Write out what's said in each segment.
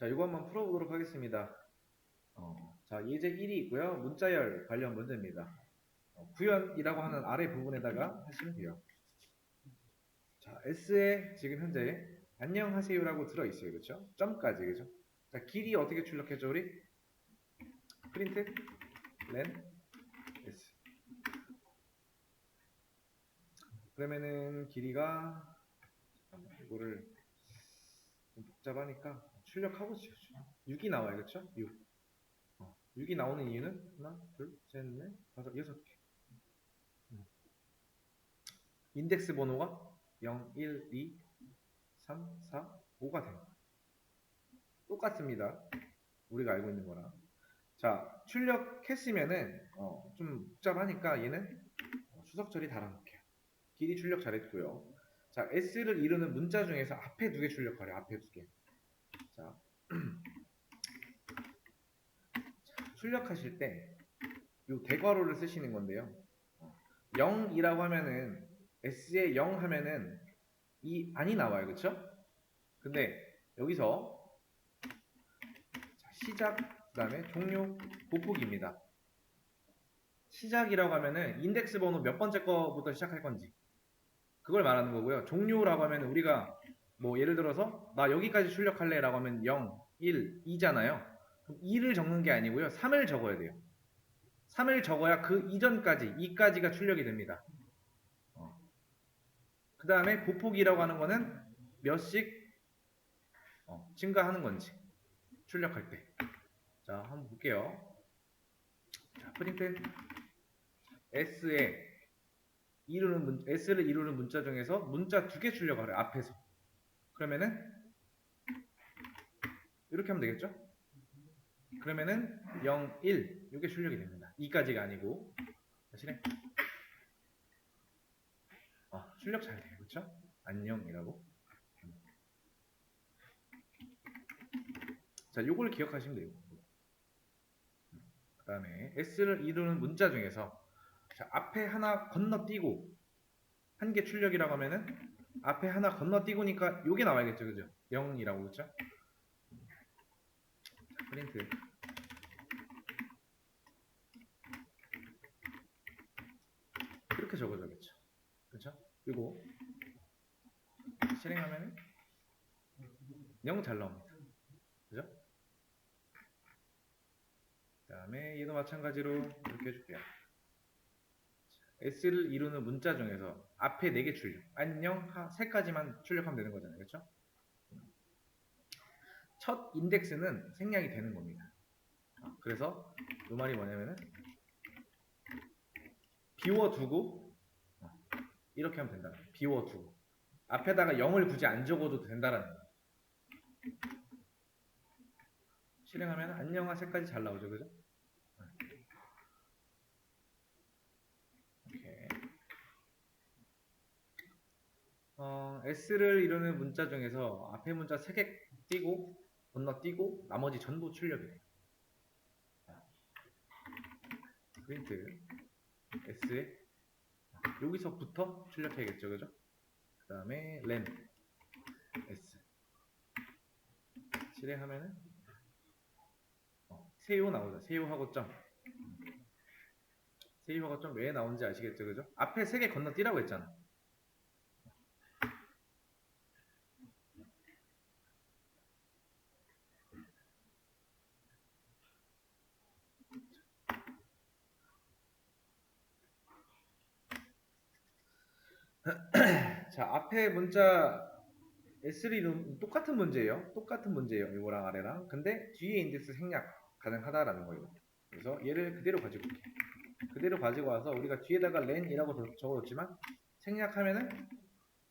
자, 이거 한번 풀어보도록 하겠습니다. 어, 자, 예제 1이 있고요. 문자열 관련 문제입니다. 어, 구현이라고 하는 아래 부분에다가 하시면 돼요. 자, S에 지금 현재 안녕하세요라고 들어있어요. 그렇죠? 점까지, 그죠? 자, 길이 어떻게 출력해줘, 우리? 프린트, len, S. 그러면은 길이가 이거를 좀 복잡하니까 출력하고 지우죠. 6이 나와요, 그렇죠? 6. 어, 6이 나오는 이유는 하나, 둘, 셋, 넷, 다섯, 여섯 개. 음. 인덱스 번호가 0, 1, 2, 3, 4, 5가 됩니다. 똑같습니다. 우리가 알고 있는 거랑. 자, 출력했으면은 어, 좀 복잡하니까 얘는 어, 수석 처리 달아놓을게요. 길이 출력 잘했고요. 자, S를 이루는 문자 중에서 앞에 두 개 출력하래요. 앞에 두 개. 자, 자, 출력하실 때 이 대괄호를 쓰시는 건데요. 0이라고 하면은 S에 0 하면은 이 안이 나와요. 그쵸? 근데 여기서 자, 시작 그 다음에 종료 곱북입니다. 시작이라고 하면은 인덱스 번호 몇 번째 거부터 시작할 건지 그걸 말하는 거고요. 종료라고 하면 우리가 뭐 예를 들어서 나 여기까지 출력할래 라고 하면 0, 1, 2잖아요. 그럼 2를 적는 게 아니고요. 3을 적어야 돼요. 3을 적어야 그 이전까지 2까지가 출력이 됩니다. 그 다음에 곱폭이라고 하는 거는 몇씩 어, 증가하는 건지 출력할 때. 자, 한번 볼게요. 자, 프린트 S에 이루는 문, S를 이루는 문자 중에서 문자 두 개 출력하래 앞에서. 그러면은 이렇게 하면 되겠죠? 그러면은 0, 1 이게 출력이 됩니다. 2까지가 아니고 다시네. 아, 출력 잘 돼요. 그렇죠? 안녕이라고. 자, 요걸 기억하시면 돼요. 그 다음에 S를 이루는 문자 중에서 자, 앞에 하나 건너뛰고 한 개 출력이라고 하면은 앞에 하나 건너뛰고니까 요게 나와야겠죠. 그죠? 0이라고 그렇죠? 자, 프린트 이렇게 적어줘야겠죠. 그렇죠? 그리고 실행하면 0잘 나옵니다. 그죠? 그 다음에 얘도 마찬가지로 이렇게 해줄게요. S를 이루는 문자 중에서 앞에 4개 출력, 안녕, 하, 3까지만 출력하면 되는 거잖아요. 그렇죠? 첫 인덱스는 생략이 되는 겁니다. 아, 그래서 이 말이 뭐냐면은 비워두고 어, 이렇게 하면 된다. 비워두고 앞에다가 0을 굳이 안 적어도 된다라는 거. 실행하면 안녕하 세까지 잘 나오죠, 그죠? 오케이. 어, S를 이루는 문자 중에서 앞에 문자 3개 띄고 건너뛰고 나머지 전부 출력이에요. 자, 프린트 S에 여기서부터 출력해야겠죠, 그죠? 그 다음에 len S 실행하면은 어, 세요 나오죠. 세요하고 점 세요하고 점 왜 나오는지 아시겠죠, 그죠? 앞에 세개 건너뛰라고 했잖아. 자, 앞에 문자 S3는 똑같은 문제예요. 똑같은 문제예요. 이거랑 아래랑. 근데 뒤에 인덱스 생략 가능하다라는 거예요. 그래서 얘를 그대로 가지고 올게. 그대로 가지고 와서 우리가 뒤에다가 len이라고 적어줬지만 생략하면은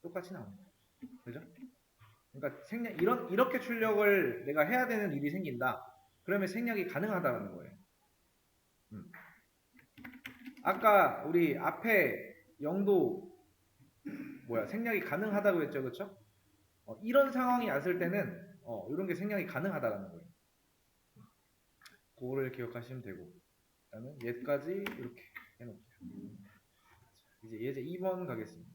똑같이 나옵니다. 그죠? 그러니까 생략 이런 이렇게 출력을 내가 해야 되는 일이 생긴다. 그러면 생략이 가능하다는 거예요. 음. 아까 우리 앞에 영도 뭐야 생략이 가능하다고 했죠, 그렇죠? 어, 이런 상황이 왔을 때는 어, 이런 게 생략이 가능하다라는 거예요. 그거를 기억하시면 되고, 그다음에 얘까지 이렇게 해놓을게요. 자, 이제 예제 2번 가겠습니다.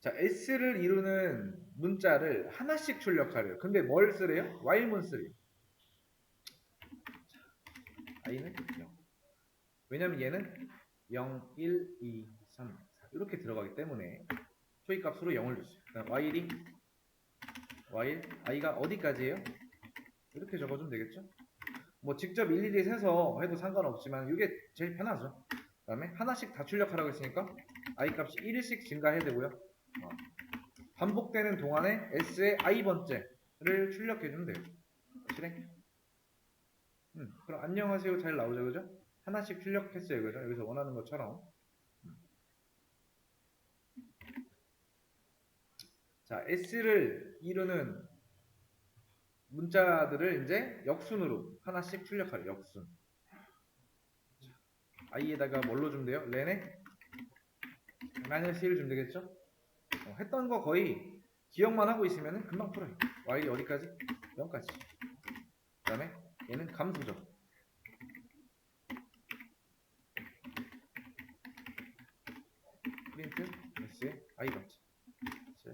자, S를 이루는 문자를 하나씩 출력하래요. 근데 뭘 쓰래요? while문 쓰래요. 자, i는 0. 왜냐면 얘는 0, 1, 2, 3, 4 이렇게 들어가기 때문에 초이 값으로 0을 줬어요. 그다음 while이 while i가 어디까지예요? 이렇게 적어주면 되겠죠? 뭐 직접 일일이 세서 해도 상관없지만 이게 제일 편하죠. 그 다음에 하나씩 다 출력하라고 했으니까 i 값이 1씩 증가해야 되고요. 어. 반복되는 동안에 s의 i 번째를 출력해주면 돼요. 실행. 음, 그럼 안녕하세요 잘 나오죠, 그죠? 하나씩 출력했어요, 그죠? 여기서 원하는 것처럼. 자, s를 이루는 문자들을 이제 역순으로 하나씩 출력하래 역순. 자, i에다가 뭘로 주면 돼요? 렌에 마이너스 1을 주면 되겠죠? 어, 했던 거 거의 기억만 하고 있으면 금방 풀어요. y이 어디까지? 0까지. 그 다음에 얘는 감소죠. 프린트 s의 i 번째. 그치?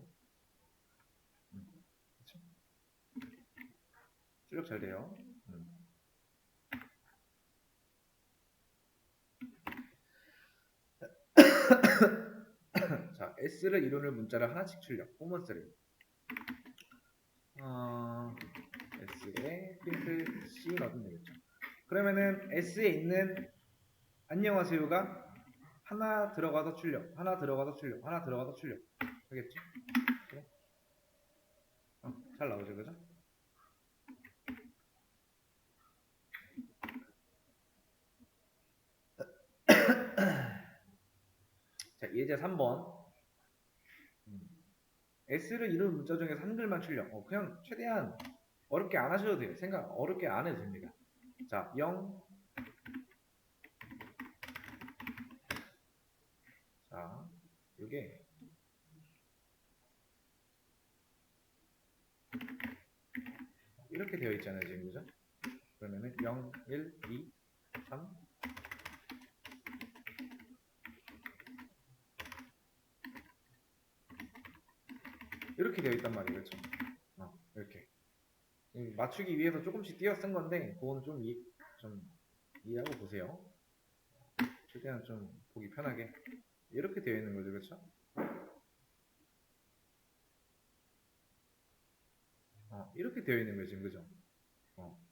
음, 그쵸? 출력 잘 돼요. 음. 자, S를 이루는 문자를 하나씩 출력. 포먼스를. 어, S에 프린트 C 넣으면 되겠죠. 그러면은 S에 있는 안녕하세요가 하나 들어가서 출력, 하나 들어가서 출력, 하나 들어가서 출력. 되겠죠? 그래? 어, 잘 나오죠, 그죠? 자, 예제 3번. 음. S를 이루는 문자 중에서 한글만 출력. 어, 그냥 최대한 어렵게 안 하셔도 돼요. 생각 어렵게 안 해도 됩니다. 자, 0. 자, 요게 이렇게 되어 있잖아요, 지금 그죠? 그러면은 0, 1, 2, 3, 이렇게 되어 있단 말이에요, 그렇죠? 어, 이렇게 음, 맞추기 위해서 조금씩 띄어 쓴 건데 그거는 좀, 이, 좀 이해하고 보세요. 최대한 좀 보기 편하게 이렇게 되어 있는 거죠, 그렇죠? 어, 이렇게 되어 있는 거예요, 그죠? 어.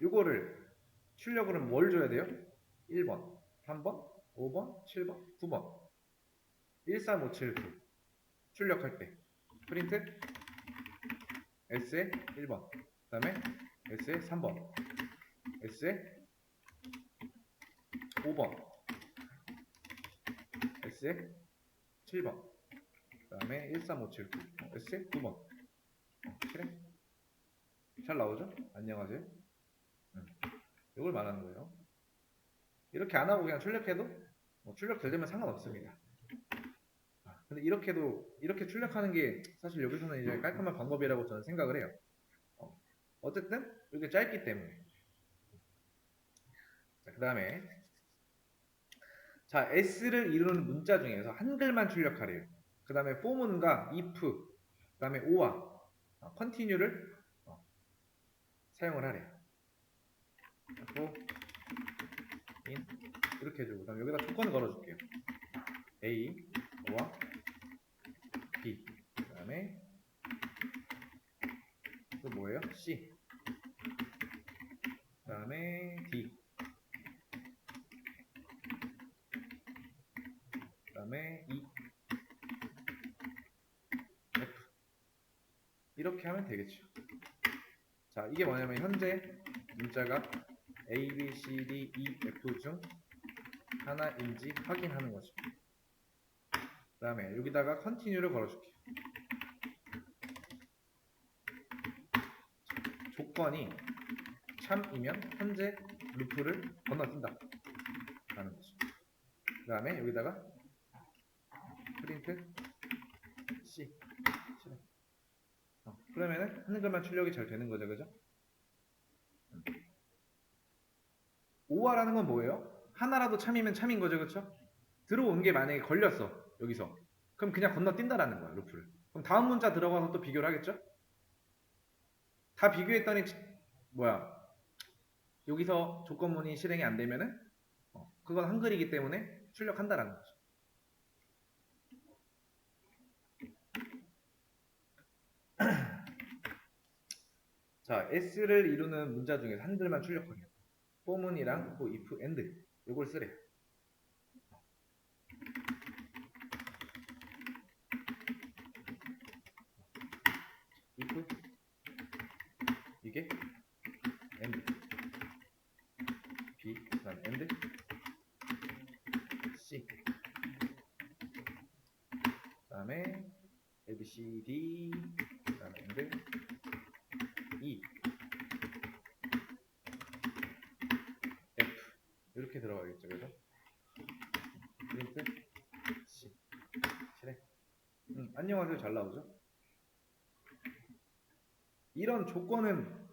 요거를 출력으로 뭘 줘야 돼요? 1번, 3번, 5번, 7번, 9번 1, 3, 5, 7, 9 출력할 때. 프린트. S에 1번. 그 다음에 S에 3번. S에 5번. S에 7번. 그 다음에 1, 3, 5, 7, 9 어, S에 9번. 어, 그래? 잘 나오죠? 안녕하세요. 음. 이걸 말하는 거예요. 이렇게 안 하고 그냥 출력해도 뭐 출력 되려면 상관없습니다. 아, 근데 이렇게도 이렇게 출력하는 게 사실 여기서는 이제 깔끔한 방법이라고 저는 생각을 해요. 어, 어쨌든 이게 짧기 때문에. 자, 그다음에 자 S를 이루는 문자 중에서 한글만 출력하래요. 그다음에 for문과 if, 그다음에 or와 어, continue를 어, 사용을 하래요. 그리고 in 이렇게 해주고 그다음 여기다 조건을 걸어줄게요. A, O와 B 그 다음에 또 뭐예요? C. 그 다음에 D. 그 다음에 E. F. 이렇게 하면 되겠죠. 자 이게 뭐냐면 현재 문자가 A, B, C, D, E, F 중 하나인지 확인하는 거죠 그 다음에 여기다가 continue를 걸어줄게요. 조건이 참이면 현재 루프를 건너뛴다. 라는 거죠. 그 다음에 여기다가 프린트 C. 어, 그러면은 한글만 출력이 잘 되는 거죠. 그죠? 음. 오화라는 건 뭐예요? 하나라도 참이면 참인 거죠. 그쵸? 들어온 게 만약에 걸렸어. 여기서 그럼 그냥 건너뛴다라는 거야 루프를. 그럼 다음 문자 들어가서 또 비교를 하겠죠? 다 비교했더니 지- 뭐야 여기서 조건문이 실행이 안 되면은 어, 그건 한글이기 때문에 출력한다라는 거죠. 자, S를 이루는 문자 중에서 한글만 출력하게. for문이랑 그 if, and 요걸 쓰래. if 이게 and b 그다음 and c 그 다음에 a b c d 그 다음에 and e f 이렇게 들어가겠죠 그죠? 프린트 c 실행 음, 안녕하세요 잘 나오죠? 이런 조건은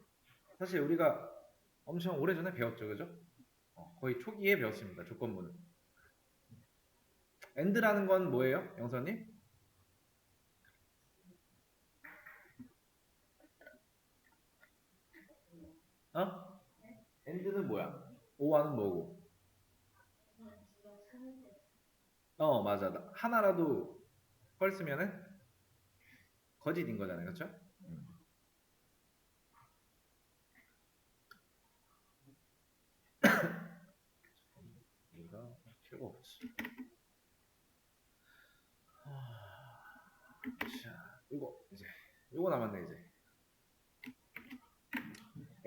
사실 우리가 엄청 오래전에 배웠죠 그죠? 어, 거의 초기에 배웠습니다 조건문은 and라는 건 뭐예요 영선님? 어? and는 뭐야? 오와는 뭐고? 어 맞아 나- 하나라도 걸 쓰면은 거짓인 거잖아요 그렇죠? 이거 필요가 없지 하... 자 이거 이제 이거 남았네 이제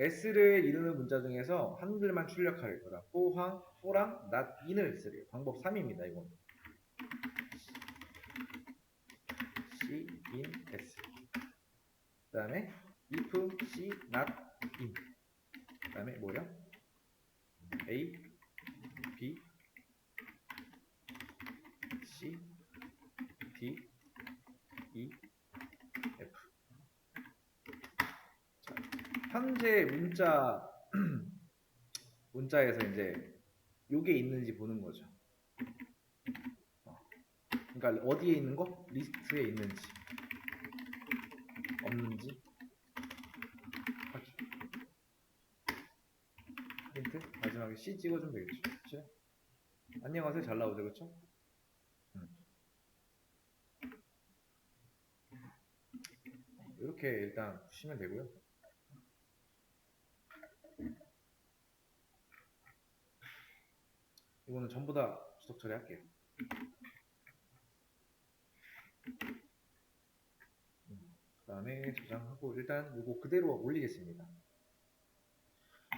S를 이루는 문자 중에서 한글만 출력할 거다. 포항, 포랑, not, in을 쓰래요. 방법 3입니다. 이건. C, in, S. 그 다음에 if, C, not, in. 그 다음에 뭐요? A, B, C, D, E, F. 자, 현재 문자 문자에서 이제 요게 있는지 보는 거죠. 어. 그러니까 어디에 있는 거? 리스트에 있는지 없는지 확인. 힌트 마지막에 C 찍어주면 되겠죠. 그렇죠? 안녕하세요 잘 나오죠, 그렇죠? 이렇게 일단 푸시면 되고요. 이거는 전부 다 주석 처리할게요. 그 다음에 저장하고 일단 이거 그대로 올리겠습니다.